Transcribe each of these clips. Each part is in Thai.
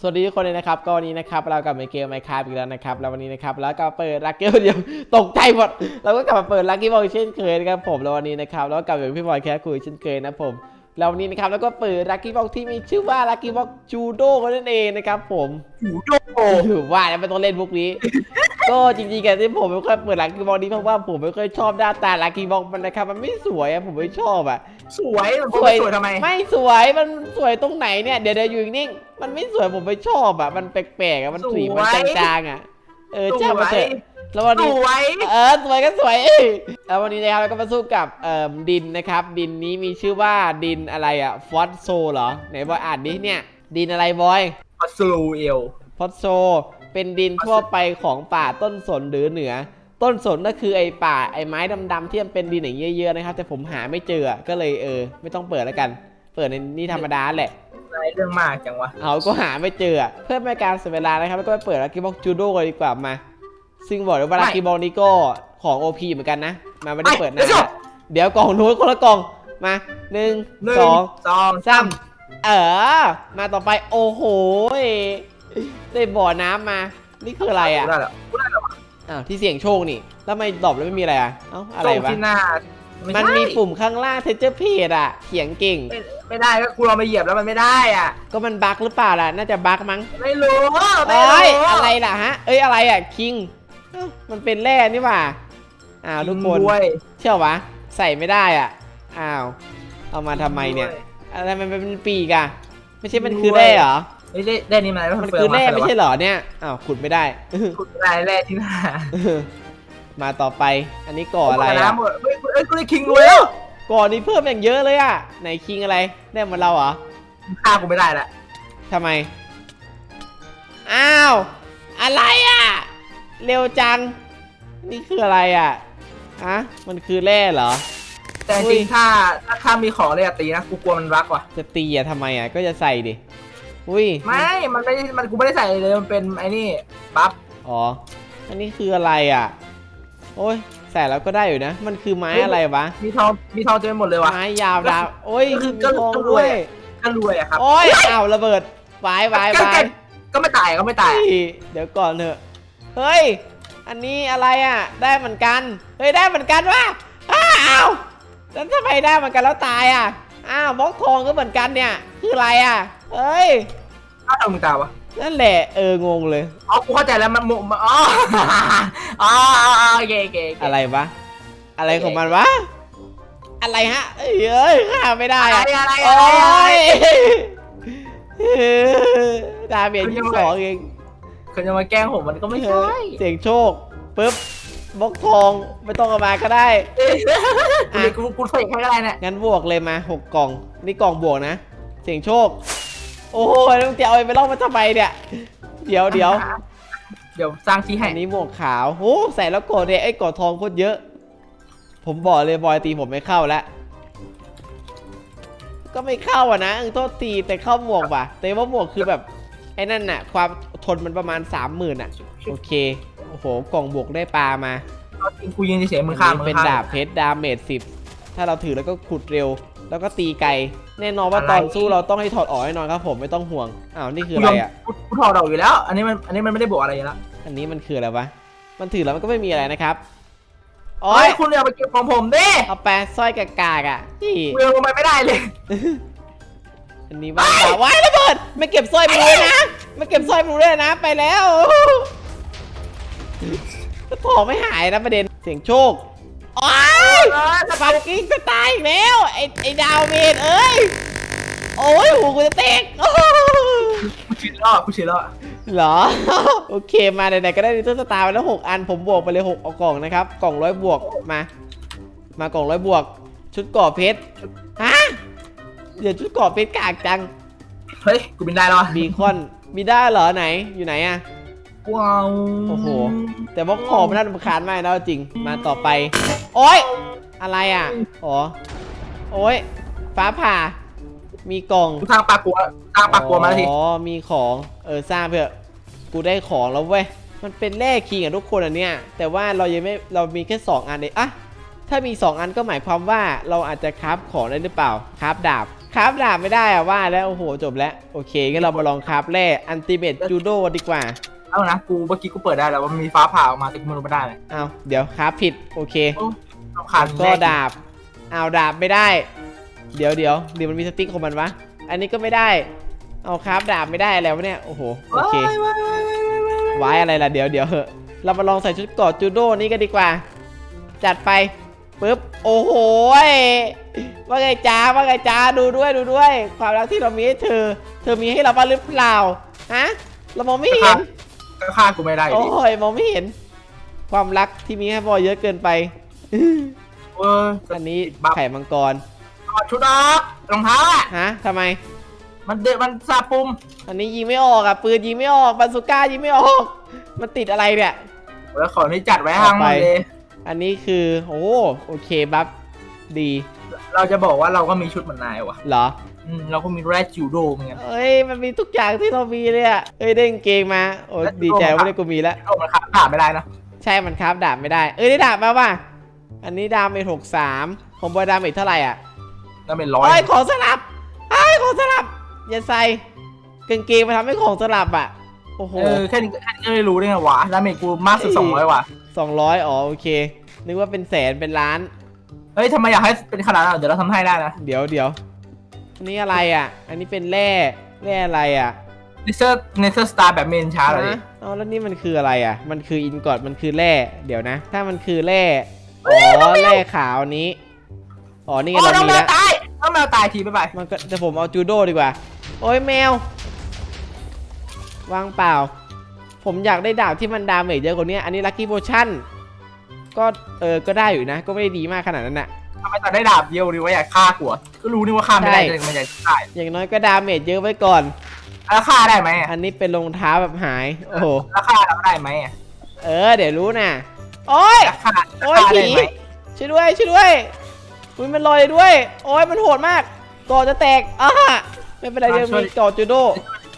สวัสดีทุกคนเลยนะครับก็วันนี้นะครับเรากลับมาเกมไมค์คาอีกแล้วนะครับแล้ววันนี้นะครับแล้วก็เปิดลักกี้เดียวตกใจหมดเราก็กลับมาเปิดลักกี้บอลเช่นเคยนะครับผมแล้ววันนี้นะครับแล้วก็กลับมาพี่บอยแคสคุยเช่นเคยนะผม แล้ววันนี้นะครับแล้วก็เปิดลักกี้บอลที่มีชื่อว่าลักกี้บอลจูโดกันนั่นเองนะครับผมหูโดถือว่าแล้วไม่ต้องเล่นพวกนี้ ก็จริงๆกันที่ผมไม่ค่อยเปิดลักกี้บอลนี้เพราะว่าผมไม่ค่อยชอบหน้าตาลักกี้บอลมันนะครับมันไม่สวยอะผมไม่ชอบอะสวยมันสวยสวยทำไมไม่สวยมันสวยตรงไหนเนี่ยเดี๋ยวเดี๋ยวอยู่นิ่งๆมันไม่สวยผมไม่ชอบอะมันแปลกๆอะมันสีมันจางๆอะเออจ้างมาเถอะ แล้ววันสนี้ วยเออสวยก็สวยแล้ววันนี้นะครับเราก็มาสู้กับเอ่อดินนะครับ ดินนี้มีชื่อว่าดินอะไรอะฟอสโซเหรอไหนบอยอ่านดิเนี่ย ดินอะไรบอยอัสลูเอลฟอสโซ เป็นดินทั่วไปของป่าต้นสนหรือเหนือ ต้นสนก็คือไอ้ป่าไอ้ไม้ดำๆที่มันเป็นดินอย่างเยอะๆนะครับ แต่ผมหาไม่เจออะก็เลยเออ ไม่ต้องเปิดแล้วกัน เปิดในนี่ธรรมดาแหละ อะไรเรื่องมากจังวะเอาก็หาไม่เจออะเพื่อไม่ให้การเสียเวลานะครับแล้วก็ไปเปิดลักกี้บ็อกจูโดกันดีกว่ามา ซึ่งบอกเลยว่าลักกี้บ็อกนี้ก็ของ OP เหมือนกันนะ มาไม่ได้เปิดนานละเดี๋ยวกล่องนู้นคนละกล่องมาหนึ่งหนึ่งสองสองสามเออ มาต่อไปโอ้โหได้บ่อน้ำมา นี่คืออะไรอะได้แล้วได้แล้วอ้าวที่เสี่ยงโชคนี่แล้วทำไมดรอปแล้วไม่มีอะไรอะเอ้าอะไรส่งวะที่หน้ามันมีปุ่มข้างล่างเทเจอร์เพจอะเขียงเก่งไม่ไม่ได้ก็กูลองไปเหยียบแล้วมันไม่ได้อะ ก็มันบั๊กหรือเปล่าล่ะ น่าจะบั๊กมั้ง ไม่รู้ไม่เอ้ยรู้อะไรล่ะฮะ เอ้ยอะไรอะคิง เอ้ามันเป็นแร่นี่หว่าอ้าวทุกคนด้วยเชื่อวะใส่ไม่ได้อะอ้าวเอามาทำไมเนี่ยอะไรมันเป็นปีกอะไม่ใช่มันคือแร่เหรอไม่ได้ได้นี่มาแล้วมันคือแร่ไม่ใช่เหรอเนี่ยอ้าวขุดไม่ได้ ขุดได้แร่ที่หน้ามาต่อไป อันนี้ก่ออะไรอะหมดเฮ้ยเฮ้ยกูได้คิงรวยแล้วก่อนี้เพิ่มอย่างเยอะเลยอะไหนคิงอะไรได้เหมือนเราเหรอฆ่ากูไม่ได้ละทำไมอ้าวอะไรอะ เร็วจัง นี่คืออะไรอะฮะมันคือแร่เหรอ แต่จอุ้ริยงๆถ้าถ้าข้ามีของเลยอะตีนะกูกลัวมันรักว่ะ จะตีอะทำไมอะ ก็จะใส่ดิ อุ้ย ไม่ มันไม่ได้มันกูไม่ได้ใส่เลยมันเป็นไอ้นี่บัฟอ๋อ อันนี้คืออะไรอะ โอ้ย ใส่แล้วก็ได้อยู่นะ มันคือไม้อะไรวะ มีทองมีทองเต็มไปหมดเลยว่ะ ไม้ยาวดาวโอ้ยก็คืคืออมีทองก็รด้ววยยอะก็รวยอะครับโอ้ยอ้าวระเบิดวายวายวายก็ไม่ตายก็ไม่ตายเฮ้ยเดี๋ยวก่อนเถอะ เฮ้ย อันนี้อะไรอะ ได้เหมือนกัน เฮ้ยได้เหมือนกันวะอ้าวแล้วทำไมได้เหมือนกันแล้วตายอะ อ้าวบล็อกทองก็เหมือนกันเนี่ย คืออะไรอะ เฮ้ยถ้าทำมึงตายวะนั่นแหละ เอองงเลย อ๋อ กูเข้าใจแล้วมันมุมอ๋อ อ๋อโอเคโอเคโอเคอะไรวะ อะไรของมันวะ อะไรฮะ เอ้ยเอ้ยข้ามไม่ได้อะไรอะอะไรโอ้อะไรยดาเมียยี่สิบสองเอง คนจะมาแกล้งผมมันก็ไม่ใช่เสียงโชคปึ๊บบล็อกทองไม่ต้องเอามาก็ได้กูกูกูเสกให้ก็ได้เนี่ยงั้นบวกเลยมาหกกล่อง นี่กล่องบวกนะ เสียงโชค โอ้โหแล้วมึงจะเอาไปล่องมาทำไมเนี่ย เดี๋ยวเดี๋ยวเดี๋ยวสร้างที่ให้อันนี้หมวกขาวโอ้ใส่แล้วกดเนี่ยไอ้กดทองโคตรเยอะ ผมบอกเลยบอยตีผมไม่เข้าแล้ว ก็ไม่เข้าอะนะเออโทษทีแต่เข้าหมวกว่ะ แต่ว่าหมวกคือแบบ ไอ้นั่นน่ะ ความทนมันประมาณสามหมื่นอะ โอเค โอ้โห กล่องบวกได้ปลามาเอาจริงกูยืนเฉยๆมึงข้ามอันมึนี้งเป็นข้ามดาบเพชรดาเมจสิบถ้าเราถือแล้วก็ขุดเร็ว แล้วก็ตีไกล แน่นอนว่าตอนสู้เราต้องให้ถอดออกแน่นอนครับผมไม่ต้องห่วง อ้าวนี่คืออะไรอะกูกูถอดออกอยู่แล้ว อันนี้มันอันนี้มันไม่ได้บวกอะไรอยู่แล้ว อันนี้มันคืออะไรวะ มันถือแล้วมันก็ไม่มีอะไรนะครับโอ้เฮ้ยยคุณอย่าไปเก็บของผมดิเอาแปะสร้อยกากากๆอะนี่กูยังลงไปไม่ได้เลย อันนี้ว่างเปล่าว้ายระเบิดไม่เก็บสร้อยมือเลยนะไม่เก็บสร้อยมือเลยนะ ไปแล้วทองไม่หายนะประเด็นเสียงโชคโอ้ยฟักกิ้งจะตายอีกแล้วไอ้ไอ้ดาวเมนเอ้ยโอ้ยหูกูจะเตกโอ้กูชินแล้วกูชินแล้วเหรอ โอเคมาไหนๆก็ได้ดิจิตอลสตาร์ไปแล้ว 6 อันผมบวกไปเลย 6 เอากล่องนะครับ กล่องร้อยบวกมา มากล่องร้อยบวก ชุดก่อเพชรฮะ เดี๋ยวชุดก่อเพชรกากจังเฮ้ย กูบินได้แล้วบีคอนมีได้เหรอไหนอยู่ไหนอะ ว้าวโอ้โห แต่ว่าคอมันน่ารำคาญมากนะเอาจริงมาต่อไป โอ๊ยอะไรอะอ๋อโอ๊ยฟ้าผ่า มีกล่องกูทางปลากลัวทางปลากลัวมาแล้วทีอ๋อมีของเออสร้างเพื่อะกูได้ของแล้วเว้ยมันเป็นแร่คิงอะทุกคนอันเนี้ยแต่ว่าเรายังไม่เรามีแค่2อันเองอะถ้ามี 2 อันก็หมายความว่าเราอาจจะคราฟของได้หรือเปล่าคราฟดาบ คราฟดาบไม่ได้อะว่าแล้วโอ้โหจบแล้วโอเคงั้นเรามาลองคราฟแร่อันติเมตจูโดดีกว่าเอานะกูเมื่อกี้กูเปิดได้แล้วว่ามันมีฟ้าผ่าออกมาแต่กูไม่รู้ไม่ได้เลยเอาเดี๋ยวคราฟผิดโอเคโอ้รำคาญก็ดาบเอาดาบไม่ได้ เดี๋ยวเดี๋ยวเดี๋ยวมันมีสติ๊กของมันวะอันนี้ก็ไม่ได้ เอาคราฟดาบไม่ได้แล้วะเนี่ยโอ้โหโอเคว้ายว้ายว้ายว้ายว้ายว้ายไว้อะไรล่ะเดี๋ยวเดี๋ยวเหอะเรามาลองใส่ชุดเกอดจูโดนี้กันดีกว่า จัดไป ปึ๊บโอ้โหยว่าไงจ้าว่าไงจ้าดูด้วยดูด้วย ความรักที่เรามีให้เธอ เธอมีให้เราบ้างหรือเปล่าฮะเรามองไม่เห็นก็ฆ่ากูไม่ได้อยู่โอ้ดียมองไม่เห็น ความรักที่มีให้บอยเยอะเกินไปเอออันนี้บัฟไข่มังกรถอดชุดออกรองเท้าอะฮะทำไม มันเดมันซาปุ่มอันนี้ยิงไม่ออกอะปืนยิงไม่ออกบาซูก้ายิงไม่ออก มันติดอะไรเนี่ยแล้วขอที่จัดไว้ห้างหมดเลย อันนี้คือโอ้โอเคบัฟดีเราจะบอกว่าเราก็มีชุดเหมือนนายว่ะเหรออืมเราก็มีแรดจิวโดเหมือนกัน เอ้ยมันมีทุกอย่างที่เรามีเลยอะเอ้ยได้กางเกงมาโอ้แล้วดีใจโอ้ว่าได้กูมีแล้วโอ้มันขาดขาดไม่ได้นะใช่มันครับดาบไม่ได้ เอ้ยได้ดาบมาว่ะอันนี้ดาเมจหกสามของบอยดาเมจเท่าไหร่อะนั่นเป็นร้อยเอ้ยของสลับเอ้ยของสลับอย่าใส่กางเกงมาทำให้ของสลับอะโอ้โห เออแค่นี้แค่นี้ก็ไม่รู้ได้ไงวะดาเมจกูมากสุดเอ้ยสองร้อยว่ะสองร้อยอ๋อโอเค นึกว่าเป็นแสนเป็นล้าน เฮ้ยทำไมอยากให้เป็นขนาดนั้นเดี๋ยวเราทำให้ได้นะเดี๋ยวเดี๋ยวอันนี้อะไรอะ อันนี้เป็นแร่แร่อะไรอะเนเซอร์เนเซอร์สตาร์แบบเมนช้าเลยดิฮะเอาแล้วนี่มันคืออะไรอะ มันคืออินกอดมันคือแร่เดี๋ยวนะ ถ้ามันคือแร่อ๋อแร่ขาวนี้อ๋อนี่ไงโอ้เราน้องมีแมวแล้วตายน้องแมวตายทีไปไปมันก็แต่ผมเอาจูโดดีกว่า โอ้ยแมววางเปล่า ผมอยากได้ดาบที่มันดาเมจเยอะกว่านี้อันนี้ลัคกี้โพชั่น ก็เออก็ได้อยู่นะ ก็ไม่ได้ดีมากขนาดนั้นน่ะทำไมตอนได้ดาบเดียวดีว่าอยากฆ่ากูอะก็รู้นี่ว่าฆ่าไม่ได้ใช่แต่มันอยากฆ่าอย่างน้อยก็ดาเมจเยอะไว้ก่อน แล้วฆ่าได้ไหมอะอันนี้เป็นรองเท้าแบบหาย โอ้โหแล้วฆ่าเราได้ไหมอะเออ เดี๋ยวรู้นะโอ้ยแล้วฆ่าโอ้ยฆ่าได้ผีไหมช่วยด้วยช่วยด้วยอุ้ยมันลอยด้วย โอ้ยมันโหดมากก่อจะแตกอะไม่เป็นไรเดี๋ยวมีก่อจูโด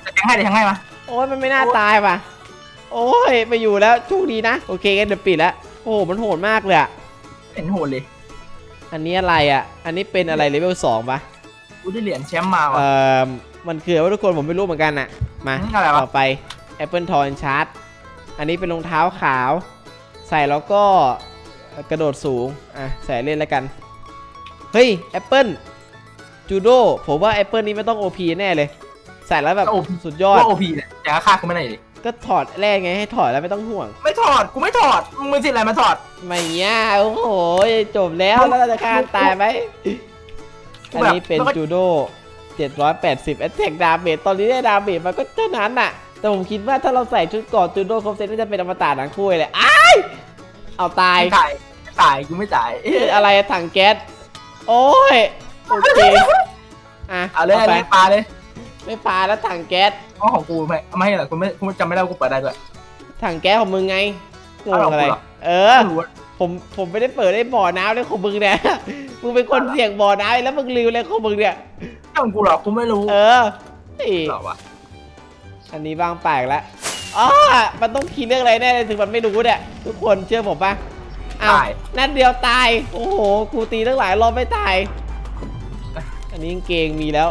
จะแทงให้เดี๋ยวแทงให้มาโอ้ยมันไม่น่าตายว่ะโอ้ยไปอยู่แล้วโชคดีนะ โอเคงั้นเดี๋ยวปิดแล้ว โอ้โหมันโหดมากเลยอะเห็นโหดเลย อันนี้อะไรอะอันนี้เป็นอะไรเลเวลสองปะกูได้เหรียญแชมป์มาว่ะ เอ่อมันคืออะไรวะทุกคนผมไม่รู้เหมือนกันอะมาอืมอะไรวะ ต่อไป Apple t o y Chart อันนี้เป็นรองเท้าขาว ใส่แล้วก็กระโดดสูงอะใส่เล่นแล้วกัน เฮ้ย Apple จูโดผมว่า Apple นี้ไม่ต้อง OP แน่เลย ใส่แล้วแบบก็ OP สุดยอด ว่าโอพีเนี่ยอยากฆ่ากูไม่ได้ดิ ก็ถอดแรกไงให้ถอดแล้วไม่ต้องห่วง ไม่ถอด กูไม่ถอด มึงมีสิทธิ์อะไรมาถอด ไม่ยากโอ้โหจบแล้วแล้วเราจะฆ่าตายไหมกูอันแบบนี้เป็นแล้วก็จูโด780 Attack Damage ตอนนี้ได้ดาเมจมันก็เท่านั้นน่ะ แต่ผมคิดว่าถ้าเราใส่ชุดเกอดจูโดครบเซตน่าจะเป็นอมตะทั้งคู่เลยอ้ายเอาตายไม่ตายไม่ตายกูไม่ตายเอ้ยอะไรอะถังแก๊สโอ้ยโอเคอะเอาเลยไปเอาเลยปลาเลย ไม่ปาแล้วถังแก๊สเพราะของกูไม่ไม่ให้หรอกกูไม่กูจำไม่ได้ว่ากูเปิดได้ด้วย ถังแก๊สของมึงไงงงอะไร เอาเหรอ เออ ไม่รู้อะผมผมไม่ได้เปิดได้บ่อน้ำเลยของมึงเนี่ย มึงเป็นคนเสี่ยงบ่อน้ำแล้วมึงลืมเลยของมึงเนี่ยไม่ของกูหรอกกูไม่รู้เออเฮ้ยหรอวะอันนี้บางแปลกแล้วอ๋อมันต้องคิดเรื่องอะไรแน่เลยถึงมันไม่รู้เนี่ย ทุกคนเชื่อผมปะอ้าว ตายนั่นเดียวตาย โอ้โห กูตีตั้งหลายรอบไม่ตาย อันนี้กางเกงมีแล้ว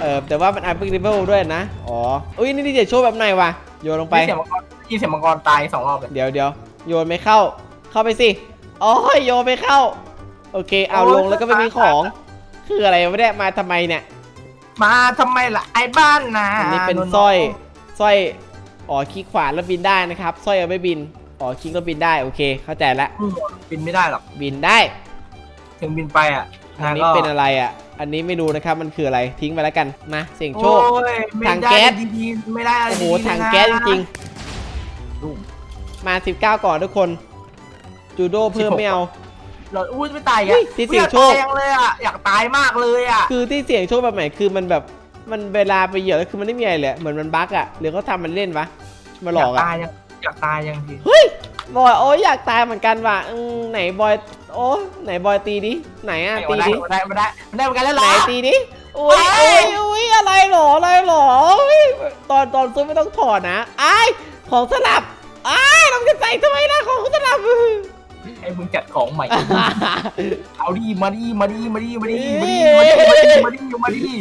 เออแต่ว่ามันอัพเลเวลด้วยนะ อ๋อ อุ้ยนี่นี่จะโชว์แบบไหนวะ โยนลงไปยินเสียงมังกรยินเสียงมังกรตายสองรอบเลย เดี๋ยวเดี๋ยวโยนไม่เข้า เข้าไปสิอ๋อโยนไม่เข้า โอเค เอาลงแล้วก็ไม่มีของ คืออะไรวะเนี่ยมาทำไมเนี่ย มาทำไมล่ะไอ้บ้านนะอันนี้เป็นสร้อยสร้อยอ๋อคลิกขวาแล้วบินได้นะครับสร้อยเอาไม่บินอ๋อคลิกแล้วบินได้โอเค เข้าใจละอืมบินไม่ได้หรอกบินได้ ถึงบินไปอะ อันนี้เป็นอะไรอะ อันนี้ไม่รู้นะครับมันคืออะไรทิ้งไปแล้วกันมาเสี่ยงโชคโอ้ยไม่ถังได้แก๊สดีๆไม่ได้ะไรโอ้โหดีๆถังเลยนะแก๊สจริงดูๆมา 19 ก่อนทุกคน จูโดเพิ่มไม่เอาเราอุ้ยไม่ตายเฮ้อะยที่เสี่ยงโชคอยากตายยังเลยอะอยากตายมากเลยอะคือที่เสี่ยงโชคแบบไหนคือมันแบบมันเวลาไปเหยียบแล้วคือมันไม่มีอะไรเลยเหมือนมันบั๊กอะหรือเขาทำมันเล่นวะมาหลอกยากอะตายยังอยากตายยังทีเฮ้ยบอยโอ้ยอยากตายเหมือนกันว่ะอืมไหนบอย โอ้ไหนบอยตีดิไหนอะตีไม่ดิได้ไม่ได้ไม่ได้ไม่ได้เหมือนกันแล้วเหรไหนอ ตีดิอุ้ยเอ้อุ้ยยอุ้ยอะไรหรออะไรหรออุ๊ยตอนตอนซื้อไม่ต้องถอดนะไอ้ายของสลับไอ้ายเราจะใส่ทำไมล่ะของสลับให้มึงจัดของใหม่ เอาดิมาดิมาดิมาดิมาดิมาดิมาดิมาดิมาดิมาดิ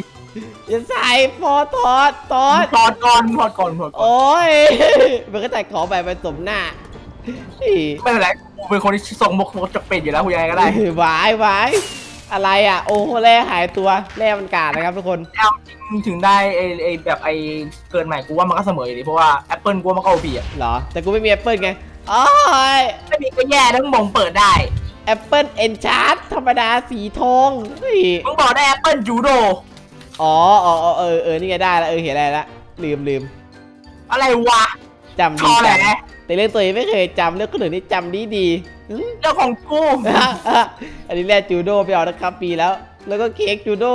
อย่าใส่พอทอดทอดถอดก่อนถอดก่อนถอดก่อนโอ้ยมันก็แต่ของแบบไปสมหน้าอี ไม่เป็นไร กูเป็นคนที่ส่งมกจะเป็นอยู่แล้วกูยังไงก็ได้หวายวายอะไรอะ โอ้โหแร่หายตัวแร่มันกาดนะครับทุกคนเอาจริงถึงได้ไอไอแบบไอเกินใหม่กูว่ามันก็เสมออยู่ดีเพราะว่าแอปเปิลกูว่ามันก็โอพีอะเหรอ แต่กูไม่มีแอปเปิลไงโอ้ยไม่มีก็แย่ทั้งมองเปิดได้แอปเปิลเอนชาร์ตธรรมดาสีทองเฮ้ยมึงบอกได้แอปเปิลจูโดอ๋ออ๋ออ๋อเออเออนี่ไงได้แล้วเออเห็นอะไรละลืมลืมอะไรวะจำชดีอแหจัละง แต่เรื่องตัวเองไม่เคยจำเรื่องคนอื่นนี่จำดีดีๆเรื่องของกูอันนี้แร่จูโดไปเอานะครับปีแล้ว แล้วก็เค้กจูโด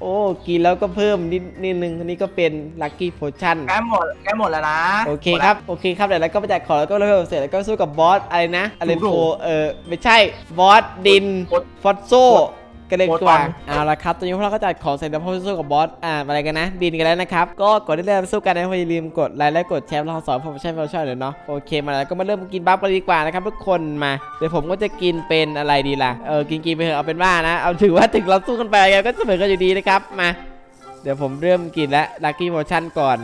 โอ้กินแล้วก็เพิ่มนิดนิดนึงอันนี้ก็เป็นลัคกี้โพชั่นแกหมดแกหมดแล้วนะ โอเคครับโอเคครับเดี๋ยวเราก็ไปแจกของแล้วก็เลเวลเสร็จแล้วก็สู้กับบอสอะไรนะอะไรโฟเออไม่ใช่บอสดินฟอสโซ กันเลยดีกว่า เอาละครับ ตอนนี้พวกเราก็จัดของเสร็จแล้วพวกเราสู้กับบอส อ่าอะไรกันนะ ดินกันแล้วนะครับ ก็ก่อนที่เราจะสู้กันนะอย่าลืมกดไลค์และกดแชร์เราสอนผมใช้เราช่วยเลยเนาะ โอเค มาแล้วก็มาเริ่มกินบัฟกันดีกว่านะครับทุกคนมา เดี๋ยวผมก็จะกินเป็นอะไรดีล่ะ เออ กินกินไปเถอะ เอาเป็นว่านะ เอาถือว่าถึงเราสู้กันไปยังไงก็เสมอกันอยู่ดีนะครับ มา เดี๋ยวผมเริ่มกินแล้วลัคกี้โมชั่นก่อน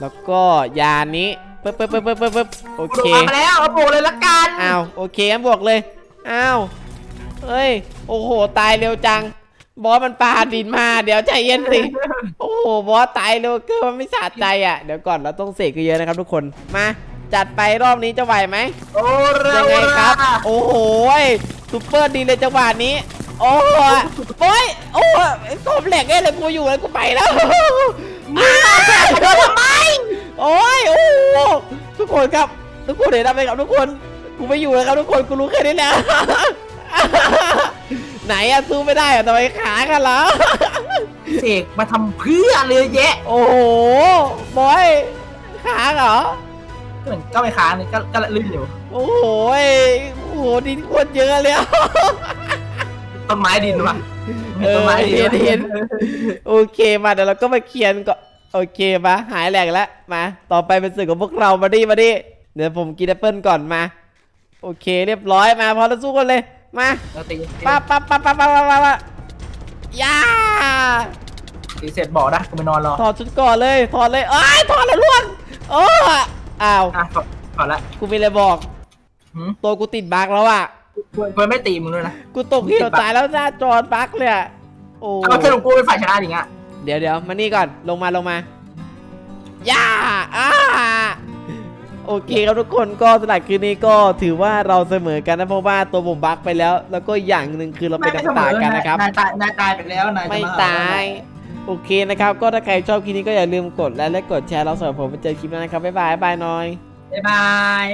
แล้วก็ยานี้ปึ๊บปึ๊บปึ๊บปึ๊บปึ๊บปึ๊บโอกูเคโดนมาแล้วเอาโบกเลยละกันอ้าวโอเคงั้นบวกเลยอ้าว เฮ้ย โอ้โห ตายเร็วจัง บอสมันปาดินมา เดี๋ยวใจเย็นสิ โอ้โห บอสตายเร็วเกินมันไม่สะใจอะ เดี๋ยวก่อนเราต้องเสกเยอะๆนะครับทุกคน มา จัดไปรอบนี้จะไหวไหมโอ้เร็ยัวงไงครับ โอ้โหซุปเปอร์ดีเลยจังหวะนี้ โอ้โหโอ้ย โอ้ยกบเหล็กเอ้ยเลยกูอยู่แล้วกูไปแล้วมึงเอาแบบมาโดนทำไม โอ้ย โอ้โหทุกคนครับ ทุกคนเห็นไหมครับทุกคน กูไม่อยู่แล้วครับทุกคน กูรู้แค่นี้แหละ ไหนอะสู้ไม่ได้อะทำไมขากันล่ะเสกมาทำเพื่อเลยแยะ โอ้โห บอยขาเหรอ ก็เหมือนก็ไม่ค้างนี่ก็ก็ลื่นอยู่ โอ้โหยโอ้โหดินโคตรเยอะเลยอะ ต้นไม้ดินว่ะเออต้นไม้ดิเห็นเห็น โอเคมาเดี๋ยวเราก็มาเขียนก็โอเคมาหายแหลกแล้วมา ต่อไปเป็นสื่อของพวกเรามาดิมาดิเดี๋ยวผมกินแอปเปิลก่อนมา โอเค เรียบร้อยมาพอเราสู้กันเลย มาแล้วตีปั๊บปั๊บปั๊บปั๊บปั๊บปั๊บปั๊บยาตีเสร็จบอกนะกูไปนอนรอถอดชุดก่อนเลยถอดเลยเอ้ยถอดแล้วล่วงโอ้อ้าวอะถอดถอดละกูมีอะไรบอกหืมตัวกูติดบั๊กแล้วอะกูกูไม่ตีมึงด้วยนะ กูตกเหวตายแล้วหน้าจอบั๊กเลยอะโอ้เอาสรุปกูเป็นฝ่ายชนะอย่างเงี้ยเดี๋ยวเดี๋ยวมานี่ก่อนลงมาลงมาย่าอ้า โอเคครับทุกคนก็สำหรับคืนนี้ก็ถือว่าเราเสมอกันนะเพราะว่าตัวผมบั๊กไปแล้ว แล้วก็อย่างหนึ่งคือเราเป็นน้ำตากันนะครับนายตายนายตายไปแล้วนายจะไม่หตายโอเคนะครับ ก็ถ้าใครชอบคลิปนี้ก็อย่าลืมกดไลค์และกดแชร์เราสำหรับผมไปเจอคลิปหน้านะครับบ๊ายบายบ๊ายบายหน้อยบ๊ายบาย